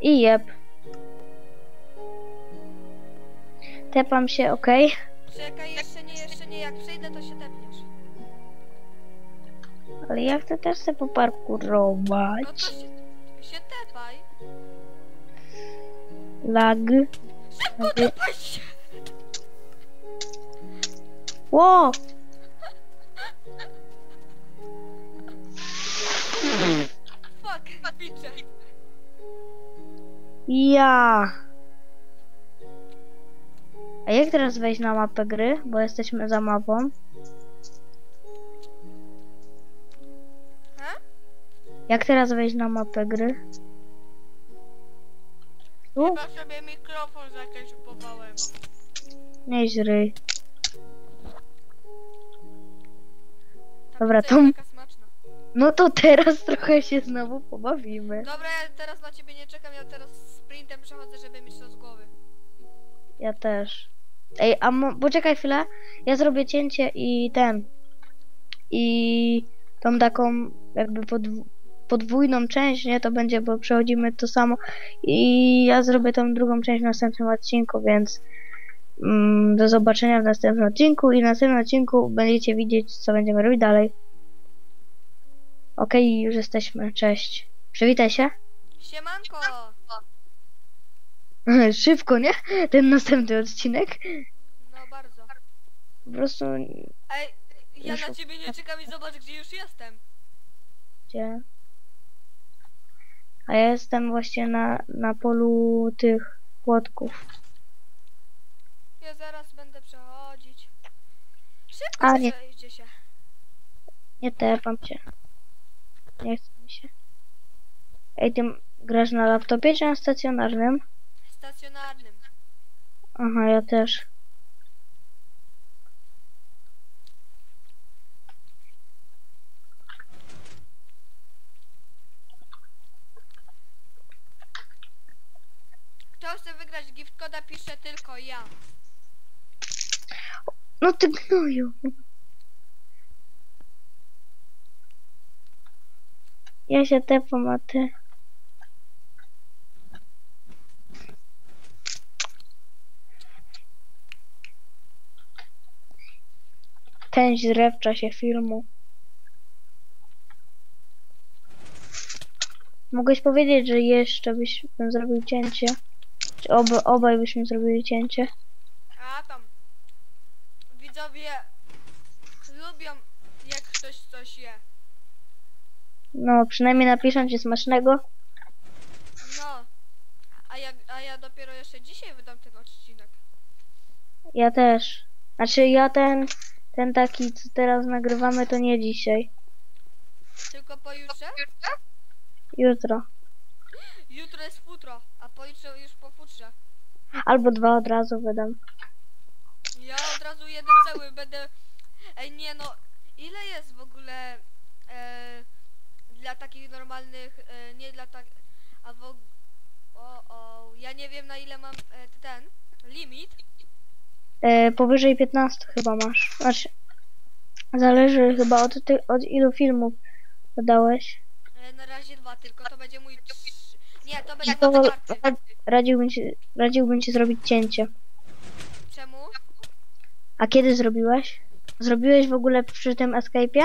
I jeb. Tepam się, okej. Czekaj, jeszcze nie, jeszcze nie. Jak przejdę, to się tepniesz. Ale ja chcę też sobie No to poparkurować. się, się tepaj. Lag. Szybko tepaj się! Ło! Fuck, bicze. Ja. A jak teraz wejść na mapę gry? Bo jesteśmy za mapą. Ha? Jak teraz wejść na mapę gry? Tu? Chyba sobie mikrofon zakęczupowałem. Nie źryj. Ta Dobra, to-. No to teraz trochę się znowu pobawimy. Dobra, ja teraz na ciebie nie czekam, ja teraz przechodzę, żeby mieć to z głowy. Ja też. Ej, a poczekaj chwilę. Ja zrobię cięcie i ten. I tą taką jakby podw- podwójną część, nie? To będzie, bo przechodzimy to samo. I ja zrobię tą drugą część w następnym odcinku, więc mm, do zobaczenia w następnym odcinku. I w następnym odcinku będziecie widzieć, co będziemy robić dalej. Okej, już jesteśmy. Cześć. Przywitaj się. Siemanko! Szybko, nie? Ten następny odcinek. No bardzo. Po prostu Ej, ja Już- na ciebie nie czekam i zobacz, gdzie już jestem. Gdzie? A ja jestem właśnie na, na polu tych płotków. Ja zaraz będę przechodzić. Szybko A, nie. przejdzie się. Nie tepam cię. Nie chce mi się. Ej, ty grasz na laptopie czy na stacjonarnym? Stacjonarnym. Aha, ja też. Kto chce wygrać gift koda pisze tylko ja. No ty gnoju. Ja się tepam, a ty... Ten źle w czasie filmu. Mogłeś powiedzieć, że jeszcze byśmy zrobił cięcie. Czy ob obaj byśmy zrobili cięcie. A tam. Widzowie lubią jak ktoś coś je. No, przynajmniej napiszą ci smacznego. No. A ja, a ja dopiero jeszcze dzisiaj wydam ten odcinek. Ja też. Znaczy ja ten, ten taki, co teraz nagrywamy, to nie dzisiaj. Tylko pojutrze? Jutro. Jutro jest futro, a pojutrze już po futrze. Albo dwa od razu wydam. Ja od razu jeden cały będę. Ej nie no, ile jest w ogóle e, dla takich normalnych, e, nie dla tak. A w og- O, o, ja nie wiem na ile mam e, ten limit. E, powyżej 15 chyba masz. Znaczy, zależy chyba od, ty, od ilu filmów dodałeś. E, na razie dwa tylko, to będzie mój. Nie, to będzie To radziłbym ci, radziłbym ci zrobić cięcie. Czemu? A kiedy zrobiłeś? Zrobiłeś w ogóle przy tym escape'ie?